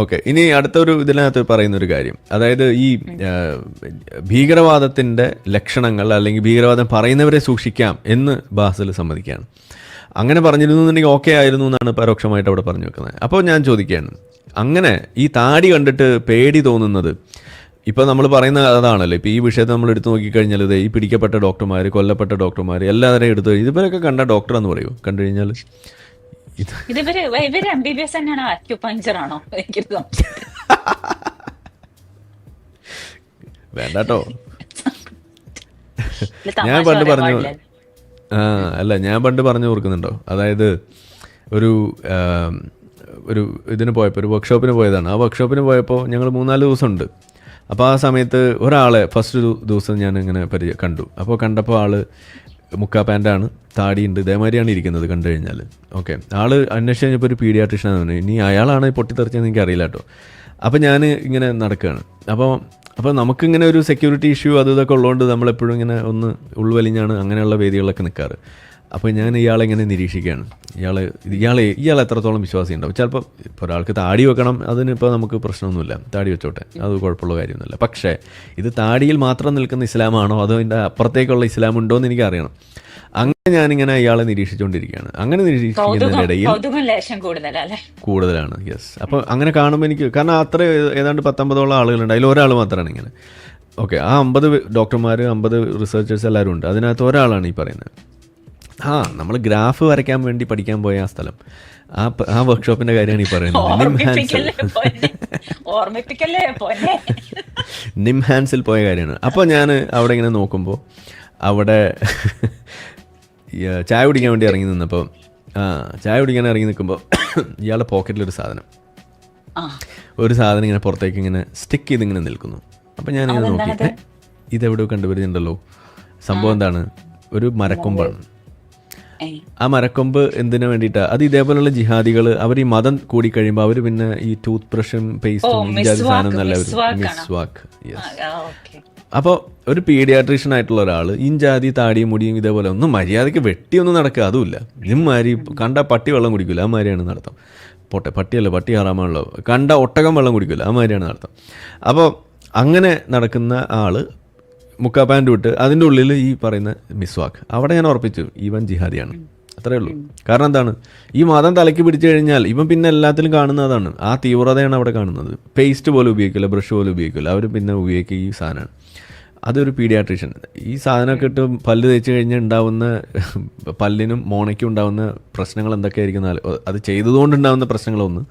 Okay. ഇനി അടുത്തൊരു ഇതിനകത്ത് പറയുന്ന ഒരു കാര്യം. അതായത് ഈ ഭീകരവാദത്തിന്റെ ലക്ഷണങ്ങൾ അല്ലെങ്കിൽ ഭീകരവാദം പറയുന്നവരെ സൂക്ഷിക്കാം എന്ന് ബാസിൽ സമ്മതിക്കുകയാണ്. അങ്ങനെ പറഞ്ഞിരുന്നു എന്നുണ്ടെങ്കിൽ ഓക്കെ ആയിരുന്നു എന്നാണ് പരോക്ഷമായിട്ട് അവിടെ പറഞ്ഞു വെക്കുന്നത്. അപ്പോൾ ഞാൻ ചോദിക്കുകയാണ്. അങ്ങനെ ഈ താടി കണ്ടിട്ട് പേടി തോന്നുന്നത് ഇപ്പോൾ നമ്മൾ പറയുന്ന അതാണല്ലോ. ഇപ്പോൾ ഈ വിഷയത്തെ നമ്മൾ എടുത്തു നോക്കിക്കഴിഞ്ഞാൽ ഇത് ഈ പിടിക്കപ്പെട്ട ഡോക്ടർമാർ കൊല്ലപ്പെട്ട ഡോക്ടർമാർ എല്ലാവരെയും എടുത്തു ഇവരൊക്കെ കണ്ട ഡോക്ടർ എന്ന് പറയൂ. കണ്ടു കഴിഞ്ഞാൽ ഇത് ഇത് ഇവർ എം ബി ബി എസ് തന്നെയാണോ അക്യുപഞ്ചർ ആണോ? എനിക്ക് ഞാൻ പണ്ട് പറഞ്ഞു ആ അല്ല ഞാൻ പണ്ട് പറഞ്ഞു ഓർക്കുന്നുണ്ടോ അതായത് ഒരു ഒരു ഇതിന് പോയപ്പോൾ ഒരു വർക്ക്ഷോപ്പിന് പോയതാണ്. ആ വർക്ക്ഷോപ്പിന് പോയപ്പോൾ ഞങ്ങൾ മൂന്നാൽ ദിവസം ഉണ്ട് അപ്പോൾ ആ സമയത്ത് ഒരാളെ ഫസ്റ്റ് ദിവസം ഞാൻ ഇങ്ങനെ പരിചയ കണ്ടു. അപ്പോൾ കണ്ടപ്പോൾ ആൾ മുക്കാ പാന്റാണ് താടിയുണ്ട് ഇതേമാതിരിയാണ് ഇരിക്കുന്നത് കണ്ടു കഴിഞ്ഞാൽ ഓക്കെ ആൾ അന്വേഷിച്ച് കഴിഞ്ഞപ്പോൾ ഒരു പീഡിയാട്രിഷ്യനാണ് പറഞ്ഞു ഇനി അയാളാണ് പൊട്ടിത്തെറിച്ചതെന്ന് എനിക്ക് അറിയില്ല കേട്ടോ. അപ്പോൾ ഞാൻ ഇങ്ങനെ നടക്കുകയാണ് അപ്പോൾ അപ്പോൾ നമുക്കിങ്ങനെ ഒരു സെക്യൂരിറ്റി ഇഷ്യൂ അത് ഇതൊക്കെ ഉള്ളതുകൊണ്ട് നമ്മളെപ്പോഴും ഇങ്ങനെ ഒന്ന് ഉൾവലിഞ്ഞാണ് അങ്ങനെയുള്ള വേദികളിലൊക്കെ നിൽക്കാറ് അപ്പോൾ ഞാൻ ഇയാളെ ഇങ്ങനെ നിരീക്ഷിക്കുകയാണ്. ഇയാൾ ഇയാളെ ഇയാൾ എത്രത്തോളം വിശ്വാസം ഉണ്ടാവും ചിലപ്പോൾ ഇപ്പോൾ ഒരാൾക്ക് താടി വെക്കണം അതിനിപ്പോൾ നമുക്ക് പ്രശ്നമൊന്നുമില്ല. താടി വെച്ചോട്ടെ. അത് കുഴപ്പമുള്ള കാര്യമൊന്നുമില്ല. പക്ഷേ ഇത് താടിയിൽ മാത്രം നിൽക്കുന്ന ഇസ്ലാമാണോ? അതോ അതിന്റെ അപ്പുറത്തേക്കുള്ള ഇസ്ലാം ഉണ്ടോ എന്ന് എനിക്ക് അറിയണം അങ്ങനെ ഞാനിങ്ങനെ ഇയാളെ നിരീക്ഷിച്ചുകൊണ്ടിരിക്കുകയാണ്. അങ്ങനെ നിരീക്ഷിക്കുന്നതിനിടയിൽ കൂടുതലാണ്. യെസ് അപ്പോൾ അങ്ങനെ കാണുമ്പോൾ എനിക്ക് കാരണം അത്ര ഏതാണ്ട് പത്തൊമ്പതോളം ആളുകളുണ്ട്. അതിൽ ഒരാൾ മാത്രമാണ് ഇങ്ങനെ. ഓക്കെ ആ അമ്പത് ഡോക്ടർമാർ അമ്പത് റിസർച്ചേഴ്സ് എല്ലാവരും ഉണ്ട്. അതിനകത്ത് ഒരാളാണ് ഈ പറയുന്നത്. ആ നമ്മൾ ഗ്രാഫ് വരയ്ക്കാൻ വേണ്ടി പഠിക്കാൻ പോയ ആ സ്ഥലം. ആ ആ വർക്ക്ഷോപ്പിന്റെ കാര്യമാണ് ഈ പറയുന്നത്. നിം ഹാൻസിൽ പോയ? കാര്യമാണ്. അപ്പോൾ ഞാൻ അവിടെ ഇങ്ങനെ നോക്കുമ്പോൾ അവിടെ ചായ കുടിക്കാൻ വേണ്ടി ഇറങ്ങി നിന്നപ്പോൾ ആ ചായ കുടിക്കാൻ ഇറങ്ങി നിൽക്കുമ്പോൾ ഇയാളുടെ പോക്കറ്റിലൊരു സാധനം. ഒരു സാധനം ഇങ്ങനെ പുറത്തേക്ക് ഇങ്ങനെ സ്റ്റിക്ക് ചെയ്ത് ഇങ്ങനെ നിൽക്കുന്നു. അപ്പം ഞാനിങ്ങനെ നോക്കി. "ഏ, ഇതെവിടെയോ കണ്ടുവരുന്നുണ്ടല്ലോ സംഭവം എന്താണ്? ഒരു മരക്കൊമ്പാണ്. ആ മരക്കൊമ്പ് എന്തിനു വേണ്ടിട്ടാ അത് ഇതേപോലുള്ള ജിഹാദികൾ അവർ ഈ മതം കൂടി കഴിയുമ്പോൾ അവർ പിന്നെ ഈ ടൂത്ത് ബ്രഷും പേസ്റ്റും സാധനം നല്ല. അപ്പോൾ ഒരു പീഡിയാട്രീഷ്യൻ ആയിട്ടുള്ള ഒരാൾ ഇഞ്ചാതി താടിയും മുടിയും ഇതേപോലെ ഒന്നും മര്യാദയ്ക്ക് വെട്ടിയൊന്നും നടക്കുക അതുമില്ല. ഇമ്മാരി കണ്ട പട്ടി വെള്ളം കുടിക്കില്ല ആ മാരിയാണ് നടത്തം. പോട്ടെ പട്ടിയല്ല പട്ടി ഹറാമാണല്ലോ. കണ്ട ഒട്ടകം വെള്ളം കുടിക്കില്ല ആ മാരിയാണ് നടത്തം. അപ്പോൾ അങ്ങനെ നടക്കുന്ന ആൾ മുക്കാ പാന്റ് വിട്ട് അതിന്റെ ഉള്ളിൽ ഈ പറയുന്ന മിസ്വാക്ക് അവിടെ ഞാൻ ഉറപ്പിച്ചു ഇവൻ ജിഹാദിയാണ്. അത്രേ ഉള്ളൂ. കാരണം എന്താണ്? ഈ മതം തലയ്ക്ക് പിടിച്ചു കഴിഞ്ഞാൽ ഇവൻ പിന്നെ എല്ലാത്തിലും കാണുന്നതാണ്. ആ തീവ്രതയാണ് അവിടെ കാണുന്നത്. പേസ്റ്റ് പോലെ ഉപയോഗിക്കില്ല ബ്രഷ് പോലെ ഉപയോഗിക്കില്ല. അവർ പിന്നെ ഉപയോഗിക്കുക ഈ സാധനമാണ്. അതൊരു പീഡിയാട്രീഷ്യൻ. ഈ സാധനമൊക്കെ ഇട്ട് പല്ല് തേച്ച് കഴിഞ്ഞാൽ ഉണ്ടാവുന്ന പല്ലിനും മോണയ്ക്കും ഉണ്ടാവുന്ന പ്രശ്നങ്ങൾ എന്തൊക്കെയായിരിക്കും അത് ചെയ്തതുകൊണ്ടുണ്ടാവുന്ന പ്രശ്നങ്ങളൊന്ന്.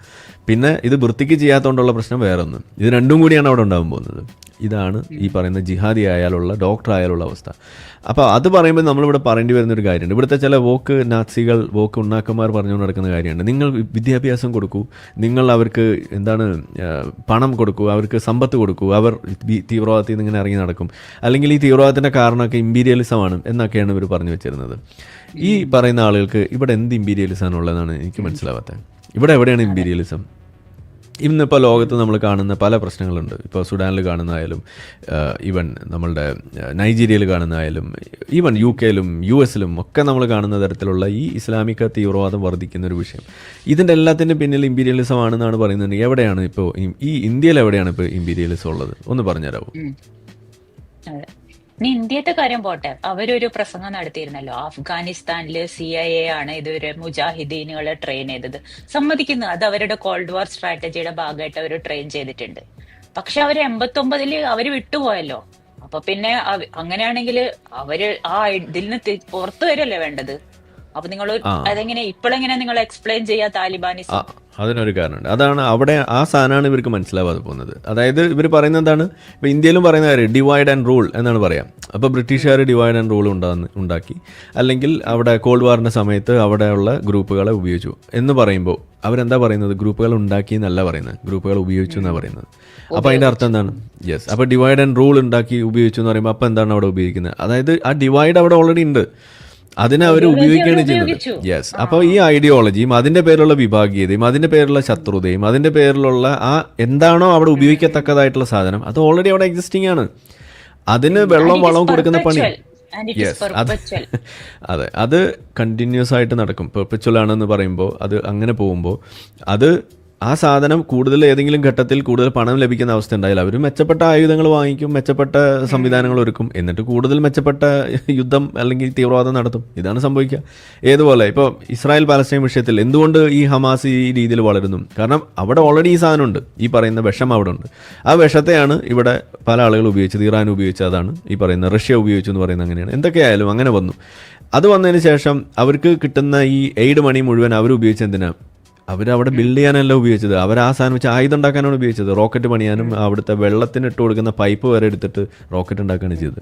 പിന്നെ ഇത് വൃത്തിക്ക് ചെയ്യാത്തതുകൊണ്ടുള്ള പ്രശ്നം വേറെ ഒന്ന് ഇത് രണ്ടും കൂടിയാണ് അവിടെ ഉണ്ടാകാൻ പോകുന്നത്. ഇതാണ് ഈ പറയുന്ന ജിഹാദി ആയാലുള്ള ഡോക്ടർ ആയാലുള്ള അവസ്ഥ. അപ്പോൾ അത് പറയുമ്പോൾ നമ്മളിവിടെ പറയേണ്ടി വരുന്ന ഒരു കാര്യമുണ്ട്. ഇവിടുത്തെ ചില വോക്ക് നാസികൾ വോക്ക് ഉണ്ണാക്കന്മാർ പറഞ്ഞുകൊണ്ട് നടക്കുന്ന കാര്യമുണ്ട്. നിങ്ങൾ വിദ്യാഭ്യാസം കൊടുക്കൂ. നിങ്ങൾ അവർക്ക് എന്താണ് പണം കൊടുക്കൂ. അവർക്ക് സമ്പത്ത് കൊടുക്കൂ. അവർ തീവ്രവാദത്തിൽ നിന്ന് ഇങ്ങനെ ഇറങ്ങി നടക്കും. അല്ലെങ്കിൽ ഈ തീവ്രവാദത്തിന്റെ കാരണമൊക്കെ ഇമ്പീരിയലിസമാണ് എന്നൊക്കെയാണ് ഇവർ പറഞ്ഞു വെച്ചിരുന്നത്. ഈ പറയുന്ന ആളുകൾക്ക് ഇവിടെ എന്ത് ഇമ്പീരിയലിസമാണ് ഉള്ളതെന്നാണ് എനിക്ക് മനസ്സിലാവാത്തത്. ഇവിടെ എവിടെയാണ് ഇമ്പീരിയലിസം ഇന്നിപ്പോൾ ലോകത്ത് നമ്മൾ കാണുന്ന പല പ്രശ്നങ്ങളുണ്ട്. ഇപ്പോൾ സുഡാനിൽ കാണുന്നതായാലും ഈവൻ നമ്മളുടെ നൈജീരിയയിൽ കാണുന്നതായാലും ഈവൻ യു കെയിലും യു എസിലും ഒക്കെ നമ്മൾ കാണുന്ന തരത്തിലുള്ള ഈ ഇസ്ലാമിക തീവ്രവാദം വർദ്ധിക്കുന്ന ഒരു വിഷയം. ഇതിന്റെ എല്ലാത്തിന്റെ പിന്നിൽ ഇമ്പീരിയലിസം ആണെന്നാണ് പറയുന്നത്. എവിടെയാണ് ഇപ്പോൾ ഈ- ഇന്ത്യയിൽ എവിടെയാണ് ഇപ്പോൾ ഇമ്പീരിയലിസം ഉള്ളത്? ഒന്ന് പറഞ്ഞുതരാമോ. ഇനി ഇന്ത്യത്തെ കാര്യം പോട്ടെ. അവരൊരു പ്രസംഗം നടത്തിയിരുന്നല്ലോ. അഫ്ഗാനിസ്ഥാനിൽ സി ഐ എ ആണ് ഇതുവരെ മുജാഹിദീനുകളെ ട്രെയിൻ ചെയ്തത്. സമ്മതിക്കുന്നു. അത് അവരുടെ കോൾഡ് വാർ സ്ട്രാറ്റജിയുടെ ഭാഗമായിട്ട് അവർ ട്രെയിൻ ചെയ്തിട്ടുണ്ട്. പക്ഷെ അവർ എൺപത്തി ഒമ്പതിൽ അവർ വിട്ടുപോയല്ലോ. അപ്പൊ പിന്നെ അങ്ങനെയാണെങ്കിൽ അവർ ആ ഇതിൽ നിന്ന് പുറത്തു വരല്ലേ വേണ്ടത്? അപ്പൊ നിങ്ങൾ. അതെങ്ങനെ ഇപ്പോഴെങ്ങനെ നിങ്ങൾ എക്സ്പ്ലെയിൻ ചെയ്യാ താലിബാനിസം അതിനൊരു കാരണമുണ്ട്. അതാണ് അവിടെ ആ സാധനമാണ് ഇവർക്ക് മനസ്സിലാവാതെ പോകുന്നത്. അതായത് ഇവർ പറയുന്നത് എന്താണ്? ഇപ്പോൾ ഇന്ത്യയിലും പറയുന്ന കാര്യം ഡിവൈഡ് ആൻഡ് റൂൾ എന്നാണ് പറയാം. അപ്പോൾ ബ്രിട്ടീഷുകാർ ഡിവൈഡ് ആൻഡ് റൂൾ ഉണ്ടാകുന്ന ഉണ്ടാക്കി. അല്ലെങ്കിൽ അവിടെ കോൾഡ് വാറിന്റെ സമയത്ത് അവിടെയുള്ള ഗ്രൂപ്പുകളെ ഉപയോഗിച്ചു എന്ന് പറയുമ്പോൾ അവരെന്താ പറയുന്നത്? ഗ്രൂപ്പുകൾ ഉണ്ടാക്കി എന്നല്ല പറയുന്നത്. ഗ്രൂപ്പുകൾ ഉപയോഗിച്ചു എന്നാണ് പറയുന്നത്. അപ്പോൾ അതിന്റെ അർത്ഥം എന്താണ്? യെസ് അപ്പോൾ ഡിവൈഡ് ആൻഡ് റൂൾ ഉണ്ടാക്കി ഉപയോഗിച്ചു എന്ന് പറയുമ്പോൾ അപ്പോൾ എന്താണ് അവിടെ ഉപയോഗിക്കുന്നത്? അതായത് ആ ഡിവൈഡ് അവിടെ ഓൾറെഡി ഉണ്ട്. അതിനെ അവർ ഉപയോഗിക്കുകയാണ്. ചെയ്യുന്നത്. യെസ് അപ്പോൾ ഈ ഐഡിയോളജിയും അതിന്റെ പേരിലുള്ള വിഭാഗീയതയും അതിന്റെ പേരിലുള്ള ശത്രുതയും അതിന്റെ പേരിലുള്ള ആ എന്താണോ അവിടെ ഉപയോഗിക്കത്തക്കതായിട്ടുള്ള സാധനം അത് ഓൾറെഡി അവിടെ എക്സിസ്റ്റിംഗ് ആണ്. അതിന് വെള്ളവും വളവും കൊടുക്കുന്ന പണി. യെസ് അത് അതെ. അത് കണ്ടിന്യൂസ് ആയിട്ട് നടക്കും. പെർപ്പച്വൽ ആണെന്ന് പറയുമ്പോൾ അത് അങ്ങനെ പോകുമ്പോൾ അത് ആ സാധനം കൂടുതൽ ഏതെങ്കിലും ഘട്ടത്തിൽ കൂടുതൽ പണം ലഭിക്കുന്ന അവസ്ഥ ഉണ്ടായാൽ അവർ മെച്ചപ്പെട്ട ആയുധങ്ങൾ വാങ്ങിക്കും മെച്ചപ്പെട്ട സംവിധാനങ്ങൾ ഒരുക്കും. എന്നിട്ട് കൂടുതൽ മെച്ചപ്പെട്ട യുദ്ധം അല്ലെങ്കിൽ തീവ്രവാദം നടത്തും. ഇതാണ് സംഭവിക്കുക. ഏതുപോലെ? ഇപ്പോൾ ഇസ്രായേൽ പാലസ്തീൻ വിഷയത്തിൽ എന്തുകൊണ്ട് ഈ ഹമാസ് ഈ രീതിയിൽ വളരുന്നു? കാരണം അവിടെ ഓൾറെഡി ഈ സാധനമുണ്ട്. ഈ പറയുന്ന വിഷം അവിടെ ഉണ്ട്. ആ വിഷത്തെയാണ് ഇവിടെ പല ആളുകൾ ഉപയോഗിച്ചത്. ഇറാൻ ഉപയോഗിച്ചതാണ് ഈ പറയുന്ന റഷ്യ ഉപയോഗിച്ചു എന്ന് പറയുന്നത് അങ്ങനെയാണ്. എന്തൊക്കെയായാലും അങ്ങനെ വന്നു. അത് വന്നതിന് ശേഷം അവർക്ക് കിട്ടുന്ന ഈ എയ്ഡ് മണി മുഴുവൻ അവർ ഉപയോഗിച്ച എന്തിനാ? അവരവിടെ ബിൽഡ് ചെയ്യാനല്ല ഉപയോഗിച്ചത്. അവർ ആ സാധനം വെച്ച് ആയുധം ഉണ്ടാക്കാനാണ് ഉപയോഗിച്ചത്. റോക്കറ്റ് പണിയാനും അവിടുത്തെ വെള്ളത്തിന് ഇട്ട് കൊടുക്കുന്ന പൈപ്പ് വരെ എടുത്തിട്ട് റോക്കറ്റ് ഉണ്ടാക്കുകയാണ് ചെയ്തത്.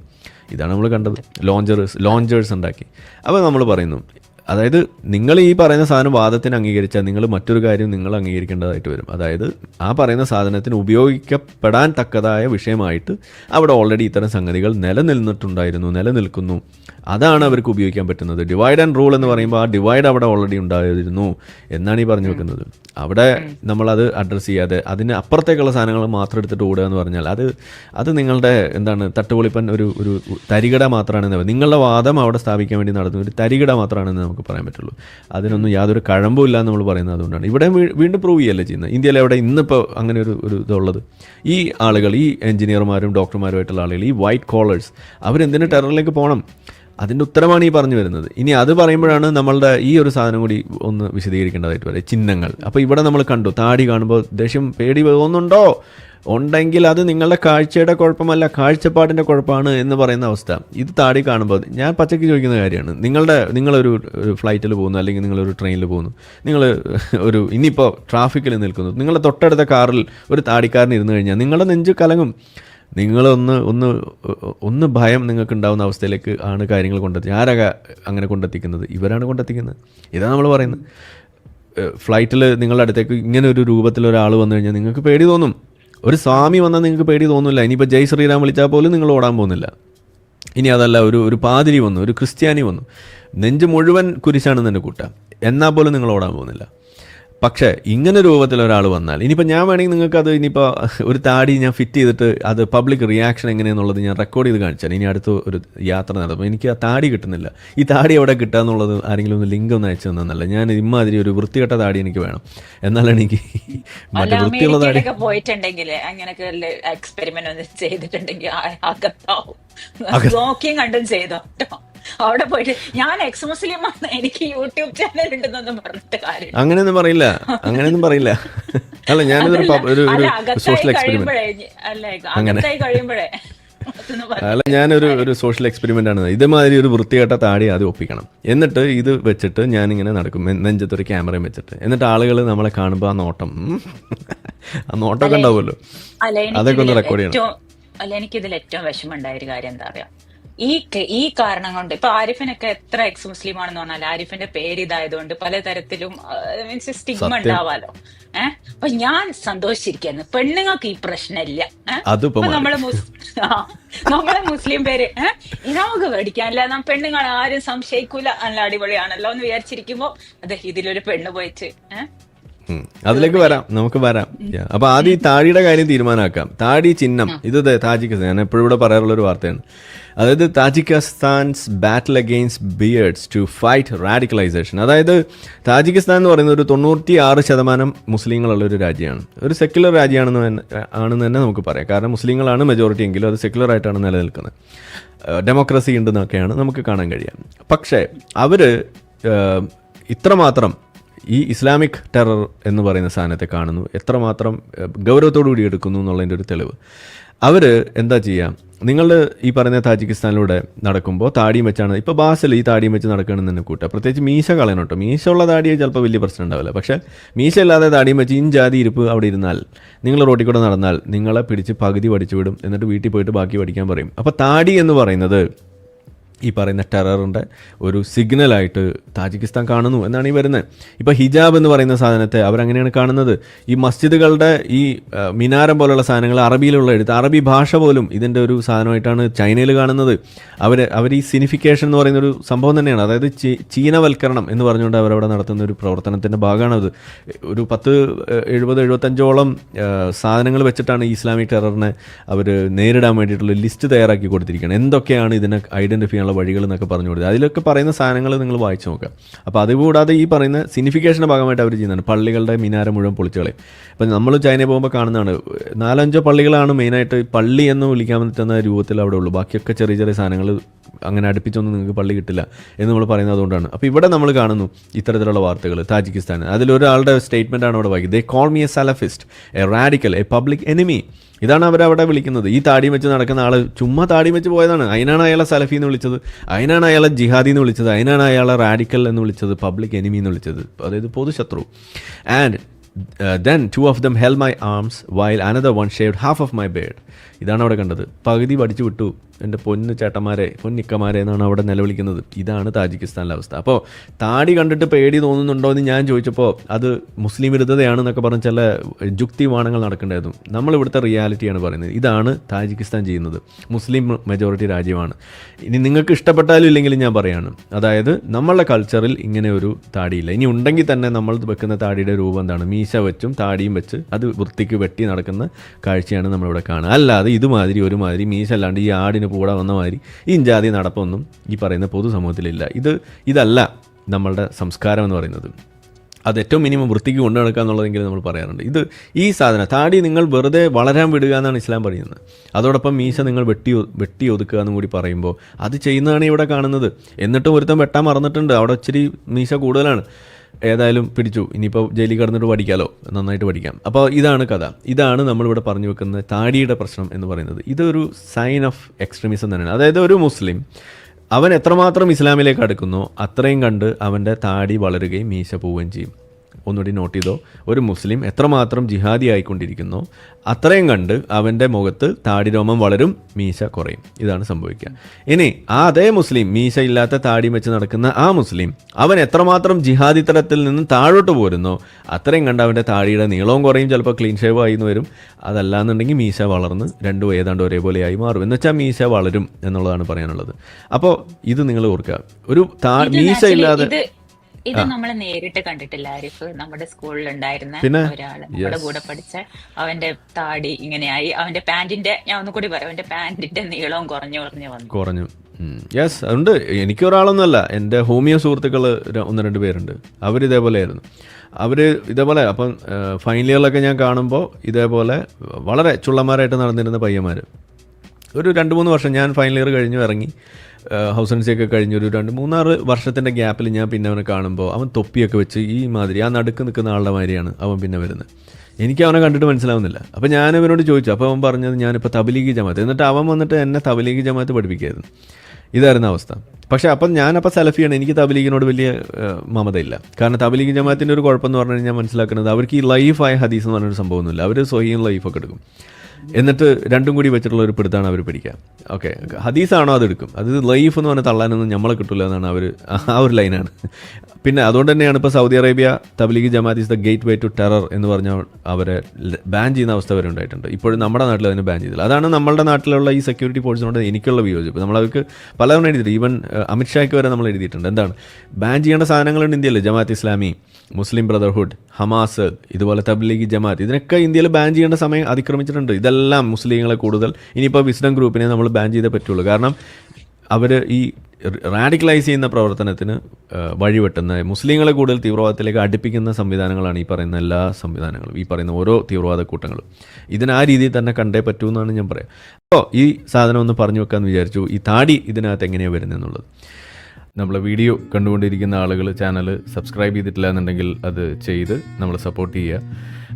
ഇതാണ് നമ്മൾ കണ്ടത്. ലോഞ്ചേഴ്സ് ലോഞ്ചേഴ്സ് ഉണ്ടാക്കി. അപ്പോൾ നമ്മൾ പറയുന്നു അതായത് നിങ്ങൾ ഈ പറയുന്ന സാധനം വാദത്തിന് അംഗീകരിച്ചാൽ നിങ്ങൾ മറ്റൊരു കാര്യം നിങ്ങൾ അംഗീകരിക്കേണ്ടതായിട്ട് വരും. അതായത് ആ പറയുന്ന സാധനത്തിന് ഉപയോഗിക്കപ്പെടാൻ തക്കതായ വിഷയമായിട്ട് അവിടെ ഓൾറെഡി ഇത്തരം സംഗതികൾ നിലനിന്നിട്ടുണ്ടായിരുന്നു നിലനിൽക്കുന്നു. അതാണ് അവർക്ക് ഉപയോഗിക്കാൻ പറ്റുന്നത്. ഡിവൈഡ് ആൻഡ് റൂൾ എന്ന് പറയുമ്പോൾ ആ ഡിവൈഡ് അവിടെ ഓൾറെഡി ഉണ്ടായിരുന്നു എന്നാണ് ഈ പറഞ്ഞു വെക്കുന്നത്. അവിടെ നമ്മളത് അഡ്രസ്സ് ചെയ്യാതെ അതിന് അപ്പുറത്തേക്കുള്ള സാധനങ്ങൾ മാത്രം എടുത്തിട്ട് ഓടുക എന്ന് പറഞ്ഞാൽ അത് അത് നിങ്ങളുടെ എന്താണ് തട്ടുപൊളിപ്പൻ ഒരു ഒരു തരികിട മാത്രമാണെന്ന് നിങ്ങളുടെ വാദം അവിടെ സ്ഥാപിക്കാൻ വേണ്ടി നടത്തുന്ന ഒരു തരികിട മാത്രമാണെന്ന് നമുക്ക് പറയാൻ പറ്റുള്ളൂ. അതിനൊന്നും യാതൊരു കഴമ്പും ഇല്ല എന്ന് നമ്മൾ പറയുന്നത് അതുകൊണ്ടാണ്. ഇവിടെ വീണ്ടും പ്രൂവ് ചെയ്യല്ലേ ചെയ്യുന്നത്? ഇന്ത്യയിൽ എവിടെ ഇന്നിപ്പോൾ അങ്ങനെ ഒരു ഒരു ഇതുള്ളത്? ഈ ആളുകൾ ഈ എഞ്ചിനീയർമാരും ഡോക്ടർമാരുമായിട്ടുള്ള ആളുകൾ ഈ വൈറ്റ് കോളേഴ്സ് അവരെന്തിനു ടെററിലേക്ക് പോകണം അതിന്റെ ഉത്തരമാണ് ഈ പറഞ്ഞു വരുന്നത്. ഇനി അത് പറയുമ്പോഴാണ് നമ്മളുടെ ഈ ഒരു സാധനം കൂടി ഒന്ന് വിശദീകരിക്കേണ്ടതായിട്ട് വരെ ചിഹ്നങ്ങൾ. അപ്പോൾ ഇവിടെ നമ്മൾ കണ്ടു താടി കാണുമ്പോൾ ദേഷ്യം പേടി തോന്നുന്നുണ്ടോ ഉണ്ടെങ്കിൽ അത് നിങ്ങളുടെ കാഴ്ചയുടെ കുഴപ്പമല്ല കാഴ്ചപ്പാടിന്റെ കുഴപ്പമാണ് എന്ന് പറയുന്ന അവസ്ഥ. ഇത് താടി കാണുമ്പോൾ ഞാൻ പച്ചയ്ക്ക് ചോദിക്കുന്ന കാര്യമാണ്. നിങ്ങളുടെ നിങ്ങളൊരു ഫ്ലൈറ്റിൽ പോകുന്നു അല്ലെങ്കിൽ നിങ്ങളൊരു ട്രെയിനിൽ പോകുന്നു. നിങ്ങൾ ഒരു ഇനിയിപ്പോൾ ട്രാഫിക്കിൽ നിൽക്കുന്നു. നിങ്ങളുടെ തൊട്ടടുത്ത കാറിൽ ഒരു താടിക്കാരൻ ഇരുന്ന് കഴിഞ്ഞാൽ നിങ്ങളുടെ നെഞ്ച് കലങ്ങും. നിങ്ങളൊന്ന് ഒന്ന് ഒന്ന് ഭയം നിങ്ങൾക്ക് ഉണ്ടാകുന്ന അവസ്ഥയിലേക്ക് ആണ് കാര്യങ്ങൾ കൊണ്ടെത്തി. ആരാ അങ്ങനെ കൊണ്ടെത്തിക്കുന്നത്? ഇവരാണ് കൊണ്ടെത്തിക്കുന്നത്. ഇതാണ് നമ്മൾ പറയുന്നത്. ഫ്ലൈറ്റിൽ നിങ്ങളുടെ അടുത്തേക്ക് ഇങ്ങനെ ഒരു രൂപത്തിൽ ഒരാൾ വന്നു കഴിഞ്ഞാൽ നിങ്ങൾക്ക് പേടി തോന്നും. ഒരു സ്വാമി വന്നാൽ നിങ്ങൾക്ക് പേടി തോന്നില്ല ഇനിയിപ്പോൾ ജയ് ശ്രീറാം വിളിച്ചാൽ പോലും നിങ്ങൾ ഓടാൻ പോകുന്നില്ല. ഇനി അതല്ല ഒരു ഒരു പാതിരി വന്നു ഒരു ക്രിസ്ത്യാനി വന്നു. നെഞ്ച് മുഴുവൻ കുരിശാണെന്ന് തന്നെ കൂട്ടാം. എന്നാൽ പോലും നിങ്ങൾ ഓടാൻ പോകുന്നില്ല. പക്ഷേ ഇങ്ങനെ രൂപത്തിൽ ഒരാൾ വന്നാൽ ഇനിയിപ്പോൾ ഞാൻ വേണമെങ്കിൽ നിങ്ങൾക്ക് അത് ഇനിയിപ്പോൾ ഒരു താടി ഞാൻ ഫിറ്റ് ചെയ്തിട്ട് അത് പബ്ലിക് റിയാക്ഷൻ എങ്ങനെയെന്നുള്ളത് ഞാൻ റെക്കോർഡ് ചെയ്ത് കാണിച്ചാൽ ഇനി അടുത്ത ഒരു യാത്ര നടത്തുമ്പോൾ എനിക്ക് ആ താടി കിട്ടുന്നില്ല. ഈ താടി എവിടെ കിട്ടുക എന്നുള്ളത് ആരെങ്കിലും ഒന്ന് ലിങ്ക് ഒന്ന് അയച്ചു തന്നല്ല ഞാൻ ഇമാതിരി ഒരു വൃത്തികെട്ട താടി എനിക്ക് വേണം. എന്നാലാണ് എനിക്ക് മറ്റേ വൃത്തിയുള്ള താടി പോയിട്ടുണ്ടെങ്കിൽ അങ്ങനെയൊക്കെ എക്സ്പെരിമെന്റ് ഒന്ന് ചെയ്തിട്ടുണ്ടെങ്കിൽ കണ്ടും ചെയ്തോ? അവിടെ പോയിട്ട് ഞാൻ എക്സ് മുസ്ലിം ആണ് എനിക്ക് യൂട്യൂബ് ചാനൽ ഉണ്ടെന്നൊന്നും പറഞ്ഞിട്ട് കാര്യം അങ്ങനെയൊന്നും പറയില്ല. അങ്ങനെയൊന്നും പറയില്ല. അല്ല അകത്തായി സോഷ്യൽ എക്സ്പെരിമെന്റ് കഴിയുമ്പോഴേ അല്ല അകത്തായി കഴിയുമ്പോഴേ. അല്ല ഞാനൊരു ഒരു സോഷ്യൽ എക്സ്പെരിമെന്റ് ആണ്. ഇതേമാതിരി ഒരു വൃത്തികെട്ട താടി ആദ്യം ഒപ്പിക്കണം. എന്നിട്ട് ഇത് വെച്ചിട്ട് ഞാനിങ്ങനെ നടക്കും. നെ- നെഞ്ചത്ത് ഒരു ക്യാമറയും വെച്ചിട്ട്. എന്നിട്ട് ആളുകൾ നമ്മളെ കാണുമ്പോൾ ആ നോട്ടം ആ നോട്ടമൊക്കെ ഉണ്ടാവുമല്ലോ. അതൊക്കെ ഒന്ന് റെക്കോർഡ് ചെയ്യണം. അല്ല അല്ല എനിക്കിതിൽ ഏറ്റവും വിഷമമുണ്ടായ ഒരു കാര്യം എന്താ പറയാ ഈ ക- ഈ കാരണം കൊണ്ട് ഇപ്പൊ ആരിഫിനൊക്കെ എത്ര എക്സ് മുസ്ലിം ആണെന്ന് പറഞ്ഞാൽ ആരിഫിന്റെ പേര് ഇതായതുകൊണ്ട് പലതരത്തിലും മീൻസ് സ്റ്റിഗ്മ ഉണ്ടാവാലോ. ഏഹ് അപ്പൊ ഞാൻ സന്തോഷിച്ചിരിക്കുന്നു പെണ്ണുങ്ങൾക്ക് ഈ പ്രശ്നമില്ല. നമ്മളെ. നമ്മൾ മുസ്- നമ്മളെ മുസ്ലിം പേര് ഏഹ് നമുക്ക് പേടിക്കാനില്ല. നാം പെണ്ണുങ്ങൾ ആരും സംശയിക്കൂല. നല്ല അടിപൊളിയാണല്ലോ എന്ന് വിചാരിച്ചിരിക്കുമ്പോ അതെ ഇതിലൊരു പെണ്ണ് പോയിട്ട് ഏഹ്. അതിലേക്ക് വരാം. നമുക്ക് വരാം. അപ്പൊ ആദ്യം ഈ താടിയുടെ കാര്യം തീരുമാനമാക്കാം. താടി ചിഹ്നം. ഇത് താജിക്കിസ്ഥാൻ ഞാൻ എപ്പോഴും ഇവിടെ പറയാറുള്ള ഒരു വാർത്തയാണ്. അതായത് Tajikistan's battle against beards to fight radicalisation അതായത് താജിക്കിസ്ഥാൻ എന്ന് പറയുന്നത് ഒരു തൊണ്ണൂറ്റി ആറ് ശതമാനം മുസ്ലിങ്ങളുള്ള ഒരു രാജ്യമാണ്. ഒരു സെക്യുലർ രാജ്യമാണെന്ന് തന്നെ- ആണെന്ന് തന്നെ നമുക്ക് പറയാം. കാരണം മുസ്ലിങ്ങളാണ് മെജോറിറ്റി എങ്കിലും അത് സെക്യുലർ ആയിട്ടാണ് നിലനിൽക്കുന്നത്. ഡെമോക്രസി ഉണ്ടെന്നൊക്കെയാണ് നമുക്ക് കാണാൻ കഴിയുക. പക്ഷേ അവർ ഇത്രമാത്രം ഈ ഇസ്ലാമിക് ടെറർ എന്ന് പറയുന്ന സാധനത്തെ കാണുന്നു. എത്രമാത്രം ഗൗരവത്തോടു കൂടി എടുക്കുന്നു എന്നുള്ളതിന്റെ ഒരു തെളിവ്. അവർ എന്താ ചെയ്യുക നിങ്ങൾ ഈ പറയുന്ന താജിക്കിസ്ഥാനിലൂടെ നടക്കുമ്പോൾ താടിയും വെച്ചാണ് ഇപ്പോൾ ബാസിൽ ഈ താടിയും വെച്ച് നടക്കണമെന്ന് തന്നെ കൂട്ടുക. പ്രത്യേകിച്ച് മീശ കളയണം കേട്ടോ മീശ ഉള്ള താടിയെ ചിലപ്പോൾ വലിയ പ്രശ്നം ഉണ്ടാവില്ല. പക്ഷേ മീശ ഇല്ലാതെ താടിയും വെച്ച് ഇഞ്ചാതി ഇരിപ്പ് അവിടെ ഇരുന്നാൽ നിങ്ങൾ റോട്ടിൽ കൂടെ നടന്നാൽ നിങ്ങളെ പിടിച്ച് പകുതി പഠിച്ചു വിടും. എന്നിട്ട് വീട്ടിൽ പോയിട്ട് ബാക്കി പഠിക്കാൻ പറയും. അപ്പോൾ താടി എന്ന് പറയുന്നത് ഈ പറയുന്ന ടെററിന്റെ ഒരു സിഗ്നലായിട്ട് താജിക്കിസ്ഥാൻ കാണുന്നു എന്നാണ് ഈ വരുന്നത്. ഇപ്പോൾ ഹിജാബ് എന്ന് പറയുന്ന സാധനത്തെ അവരങ്ങനെയാണ് കാണുന്നത്. ഈ മസ്ജിദുകളുടെ ഈ മിനാരം പോലുള്ള സാധനങ്ങൾ അറബിയിലുള്ള എടുത്ത് അറബി ഭാഷ പോലും ഇതിന്റെ ഒരു സാധനമായിട്ടാണ് ചൈനയിൽ കാണുന്നത്. അവർ അവർ ഈ സിനിഫിക്കേഷൻ എന്ന് പറയുന്ന ഒരു സംഭവം തന്നെയാണ്. അതായത് ചീനവൽക്കരണം എന്ന് പറഞ്ഞുകൊണ്ട് അവരവിടെ നടത്തുന്ന ഒരു പ്രവർത്തനത്തിന്റെ ഭാഗമാണത്. ഒരു പത്ത് എഴുപത് എഴുപത്തഞ്ചോളം സാധനങ്ങൾ വെച്ചിട്ടാണ് ഈ ഇസ്ലാമിക് ടെററിനെ അവർ നേരിടാൻ വേണ്ടിയിട്ടുള്ള ലിസ്റ്റ് തയ്യാറാക്കി കൊടുത്തിരിക്കുന്നത് എന്തൊക്കെയാണ് ഇതിനെ ഐഡന്റിഫൈ ചെയ്യാനുള്ള വഴികൾ എന്നൊക്കെ പറഞ്ഞു കൊടുത്തത്. അതിലൊക്കെ പറയുന്ന സാധനങ്ങൾ നിങ്ങൾ വായിച്ചു നോക്കുക. അപ്പോൾ അതുകൂടാതെ ഈ പറയുന്ന സിനിഫിക്കേഷന്റെ ഭാഗമായിട്ട് അവർ ചെയ്യുന്നതാണ്. പള്ളികളുടെ മിനാരം മുഴുവൻ പൊളിച്ചുകളെ ഇപ്പം നമ്മൾ ചൈനയിൽ പോകുമ്പോൾ കാണുന്നതാണ്. നാലഞ്ചോ പള്ളികളാണ് മെയിനായിട്ട് പള്ളി എന്ന് വിളിക്കാൻ പറ്റുന്ന രൂപത്തിൽ അവിടെ ഉള്ളൂ. ബാക്കിയൊക്കെ ചെറിയ ചെറിയ സാധനങ്ങൾ അങ്ങനെ അടുപ്പിച്ചൊന്നും നിങ്ങൾക്ക് പള്ളി കിട്ടില്ല എന്ന് നമ്മൾ പറയുന്നത് അതുകൊണ്ടാണ്. അപ്പോൾ ഇവിടെ നമ്മൾ കാണുന്നു ഇത്തരത്തിലുള്ള വാർത്തകൾ. താജിക്കിസ്ഥാൻ. അതിലൊരാളുടെ സ്റ്റേറ്റ്മെന്റാണ് അവിടെ വായിക്കുന്നത്. They call me a salafist a radical a public enemy ഇതാണ് അവരവിടെ വിളിക്കുന്നത്. ഈ താടി വെച്ച് നടക്കുന്ന ആൾ ചുമ്മാ താടി വെച്ച് പോയതാണ്. അതിനാണ് അയാളെ സലഫി എന്ന് വിളിച്ചത്. അതിനാണ് അയാളെ ജിഹാദി എന്ന് വിളിച്ചത്. അതിനാണ് അയാളെ റാഡിക്കൽ എന്ന് വിളിച്ചത്. പബ്ലിക് എനിമി എന്ന് വിളിച്ചത്. അതായത് പൊതുശത്രു. And then two of them held my arms while another one shaved half of my beard ഇതാണ് അവിടെ കണ്ടത്. പകുതി പഠിച്ചു വിട്ടു. എന്റെ പൊന്ന് ചേട്ടന്മാരെ പൊന്നിക്കമാരെ എന്നാണ് അവിടെ നിലവിളിക്കുന്നത്. ഇതാണ് താജിക്കിസ്ഥാനിലെ അവസ്ഥ. അപ്പോൾ താടി കണ്ടിട്ട് പേടി തോന്നുന്നുണ്ടോ എന്ന് ഞാൻ ചോദിച്ചപ്പോൾ അത് മുസ്ലിം വിരുദ്ധതയാണെന്നൊക്കെ പറഞ്ഞ ചില യുക്തിവാണങ്ങൾ നടക്കേണ്ടായിരുന്നു. നമ്മളിവിടുത്തെ റിയാലിറ്റിയാണ് പറയുന്നത്. ഇതാണ് താജിക്കിസ്ഥാൻ ചെയ്യുന്നത്. മുസ്ലിം മെജോറിറ്റി രാജ്യമാണ്. ഇനി നിങ്ങൾക്ക് ഇഷ്ടപ്പെട്ടാലും ഇല്ലെങ്കിലും ഞാൻ പറയാണ്. അതായത് നമ്മളുടെ കൾച്ചറിൽ ഇങ്ങനെ ഒരു താടിയില്ല. ഇനി ഉണ്ടെങ്കിൽ തന്നെ നമ്മൾ വെക്കുന്ന താടിയുടെ രൂപം എന്താണ്? മീശ വെച്ചും താടിയും വെച്ച് അത് വൃത്തിക്ക് വെട്ടി നടക്കുന്ന കാഴ്ചയാണ് നമ്മളിവിടെ കാണുക. അല്ലാതെ ഇതുമാതിരി ഒരുമാതിരി മീശ അല്ലാണ്ട് ഈ ആടിന് കൂടെ വന്ന മാതിരി. ഈ ജാതി നടപ്പൊന്നും ഈ പറയുന്ന പൊതുസമൂഹത്തിലില്ല. ഇത് ഇതല്ല നമ്മളുടെ സംസ്കാരം എന്ന് പറയുന്നത്. അത് ഏറ്റവും മിനിമം വൃത്തിക്ക് കൊണ്ടു നടക്കുക എന്നുള്ളതെങ്കിലും നമ്മൾ പറയാറുണ്ട്. ഇത് ഈ സാധനം താടി നിങ്ങൾ വെറുതെ വളരാൻ വിടുക എന്നാണ് ഇസ്ലാം പറയുന്നത്. അതോടൊപ്പം മീശ നിങ്ങൾ വെട്ടി വെട്ടി ഒതുക്കുക എന്നും കൂടി പറയുമ്പോൾ അത് ചെയ്യുന്നതാണ് ഇവിടെ കാണുന്നത്. എന്നിട്ടും ഒരുത്തം വെട്ടാൻ മറന്നിട്ടുണ്ട്. അവിടെ ഇച്ചിരി മീശ കൂടുതലാണ്. ഏതായാലും പിടിച്ചു. ഇനിയിപ്പോൾ ജയിലിൽ കിടന്നിട്ട് പഠിക്കാമല്ലോ നന്നായിട്ട് പഠിക്കാം. അപ്പോൾ ഇതാണ് കഥ. ഇതാണ് നമ്മളിവിടെ പറഞ്ഞു വെക്കുന്ന താടിയുടെ പ്രശ്നം എന്ന് പറയുന്നത്. ഇതൊരു സൈൻ ഓഫ് എക്സ്ട്രീമിസം തന്നെയാണ്. അതായത് ഒരു മുസ്ലിം അവൻ എത്രമാത്രം ഇസ്ലാമിലേക്ക് അടുക്കുന്നോ അത്രയും കണ്ട് അവന്റെ താടി വളരുകയും മീശ പോവുകയും ചെയ്യും. ഒന്നുകൂടി നോട്ട് ചെയ്തോ. ഒരു മുസ്ലിം എത്രമാത്രം ജിഹാദി ആയിക്കൊണ്ടിരിക്കുന്നോ അത്രയും കണ്ട് അവന്റെ മുഖത്ത് താടിരോമം വളരും മീശ കുറയും. ഇതാണ് സംഭവിക്കുക. ഇനി ആ അതേ മുസ്ലിം മീശ ഇല്ലാത്ത താടി വെച്ച് നടക്കുന്ന ആ മുസ്ലിം അവൻ എത്രമാത്രം ജിഹാദി തലത്തിൽ നിന്ന് താഴോട്ട് പോരുന്നോ അത്രയും കണ്ട് അവന്റെ താടിയുടെ നീളവും കുറയും ചിലപ്പോൾ ക്ലീൻ ഷേവ് ആയി എന്ന് വരും. അതല്ലാന്നുണ്ടെങ്കിൽ മീശ വളർന്ന് രണ്ടും ഏതാണ്ട് ഒരേപോലെ ആയി മാറും. എന്ന് വെച്ചാൽ മീശ വളരും എന്നുള്ളതാണ് പറയാനുള്ളത്. അപ്പോൾ ഇത് നിങ്ങൾ ഓർക്കുക. ഒരു താ മീശ ഇല്ലാതെ ഇത് നമ്മൾ നേരിട്ട് കണ്ടിട്ടില്ല ആരിഫ്. നമ്മുടെ സ്കൂളിൽ ഉണ്ടായിരുന്ന ഒരാൾ ഒരാൾ നമ്മുടെ കൂടെ പഠിച്ച അവന്റെ താടി ഇങ്ങനെയായി. അവന്റെ പാന്റിന്റെ ഞാൻ ഒന്നുകൂടി പറയാം അവന്റെ പാന്റിന്റെ നീളവും കുറഞ്ഞു കുറഞ്ഞു വന്നു. കുറഞ്ഞു. യെസ് അതുണ്ട്. എനിക്കൊരാളൊന്നുമല്ല എന്റെ ഹോമിയോ സുഹൃത്തുക്കൾ ഒന്ന് രണ്ട് പേരുണ്ട്. അവരിതേപോലെയായിരുന്നു അവർ ഇതേപോലെ അപ്പം ഫൈനൽ ഇയറിലൊക്കെ ഞാൻ കാണുമ്പോൾ ഇതേപോലെ വളരെ ചുള്ളന്മാരായിട്ട് നടന്നിരുന്ന പയ്യന്മാർ ഒരു രണ്ട് മൂന്ന് വർഷം ഞാൻ ഫൈനൽ ഇയർ കഴിഞ്ഞു ഇറങ്ങി. ഹൗസ് ആൻഡ് ഒക്കെ കഴിഞ്ഞൊരു രണ്ട് മൂന്നാറ് വർഷത്തിന്റെ ഗ്യാപ്പിൽ ഞാൻ പിന്നെ അവനെ കാണുമ്പോൾ അവൻ തൊപ്പിയൊക്കെ വെച്ച് ഈ മാതിരി ആ നടുക്ക് നിൽക്കുന്ന ആളുടെ മാതിരിയാണ് അവൻ പിന്നെ വരുന്നത്. എനിക്ക് അവനെ കണ്ടിട്ട് മനസ്സിലാവുന്നില്ല. അപ്പോൾ ഞാൻ ഇവനോട് ചോദിച്ചു. അപ്പോൾ അവൻ പറഞ്ഞത് ഞാനിപ്പോൾ തബലീഗി ജമാഅത്ത് എന്നിട്ട് അവൻ വന്നിട്ട് എന്നെ തബലീഗി ജമാഅത്ത് പഠിപ്പിക്കായിരുന്നു ഇതായിരുന്നു അവസ്ഥ. പക്ഷേ അപ്പം ഞാനപ്പോൾ സെലഫിയാണ് എനിക്ക് തബലീഗിനോട് വലിയ മമതയില്ല. കാരണം തബലീഗ് ജമാഅത്തിന്റെ ഒരു കുഴപ്പമെന്ന് പറഞ്ഞു കഴിഞ്ഞാൽ മനസ്സിലാക്കുന്നത് അവർക്ക് ഈ ലൈഫായ ഹദീസ് എന്ന് പറഞ്ഞൊരു സംഭവമൊന്നുമില്ല. അവർ സ്വയം ലൈഫൊക്കെ എടുക്കും. എന്നിട്ട് രണ്ടും കൂടി വെച്ചിട്ടുള്ള ഒരു പിടുത്താണ് അവർ പിടിക്കുക. ഓക്കെ ഹദീസാണോ അതെടുക്കും അത് ലൈഫ് എന്ന് പറഞ്ഞാൽ തള്ളാനൊന്നും നമ്മളെ കിട്ടില്ല എന്നാണ് അവർ ആ ഒരു ലൈനാണ്. പിന്നെ അതുകൊണ്ട് തന്നെയാണ് ഇപ്പോൾ Saudi Arabia Tablighi Jamaat is the gateway to terror എന്ന് പറഞ്ഞ അവരെ ബാൻ ചെയ്യുന്ന അവസ്ഥ വരെ ഉണ്ടായിട്ടുണ്ട്. ഇപ്പോഴും നമ്മുടെ നാട്ടിൽ അതിനെ ബാൻ ചെയ്തില്ല. അതാണ് നമ്മുടെ നാട്ടിലുള്ള ഈ സെക്യൂരിറ്റി ഫോഴ്സിനോട് എനിക്കുള്ള വിയോജിപ്പ്. നമ്മൾ അവർക്ക് പലതവണ എഴുതിയിട്ടുണ്ട്. ഈവൻ അമിത്ഷായ്ക്ക് വരെ നമ്മൾ എഴുതിയിട്ടുണ്ട്. എന്താണ്? ബാൻ ചെയ്യേണ്ട സാധനങ്ങളുണ്ട് ഇന്ത്യയിൽ Jamaat Islami Muslim Brotherhood Hamas ഇതുപോലെ തബ്ലീഗ് ജമാഅത്ത്. ഇതിനൊക്കെ ഇന്ത്യയിൽ ബാൻ ചെയ്യേണ്ട സമയം അതിക്രമിച്ചിട്ടുണ്ട്. ഇതെല്ലാം മുസ്ലിങ്ങളെ കൂടുതൽ ഇനിയിപ്പോൾ വിസ്ഡം ഗ്രൂപ്പിനെ നമ്മൾ ബാൻ ചെയ്തേ പറ്റുള്ളൂ. കാരണം അവർ ഈ റാഡിക്കലൈസ് ചെയ്യുന്ന പ്രവർത്തനത്തിന് വഴിവെട്ടുന്ന മുസ്ലിങ്ങളെ കൂടുതൽ തീവ്രവാദത്തിലേക്ക് അടുപ്പിക്കുന്ന സംവിധാനങ്ങളാണ് ഈ പറയുന്ന എല്ലാ സംവിധാനങ്ങളും ഈ പറയുന്ന ഓരോ തീവ്രവാദ കൂട്ടങ്ങളും. ഇതിന് ആ രീതിയിൽ തന്നെ കണ്ടേ പറ്റൂ എന്നാണ് ഞാൻ പറയാം. അപ്പോൾ ഈ സാധനം ഒന്ന് പറഞ്ഞു വെക്കാമെന്ന് വിചാരിച്ചു ഈ താടി ഇതിനകത്ത് എങ്ങനെയാണ് വരുന്നതെന്നുള്ളത് നമ്മളെ വീഡിയോ കണ്ടുകൊണ്ടിരിക്കുന്ന ആളുകൾ ചാനൽ സബ്സ്ക്രൈബ് ചെയ്തിട്ടില്ല എന്നുണ്ടെങ്കിൽ അത് ചെയ്ത് നമ്മൾ സപ്പോർട്ട് ചെയ്യുക.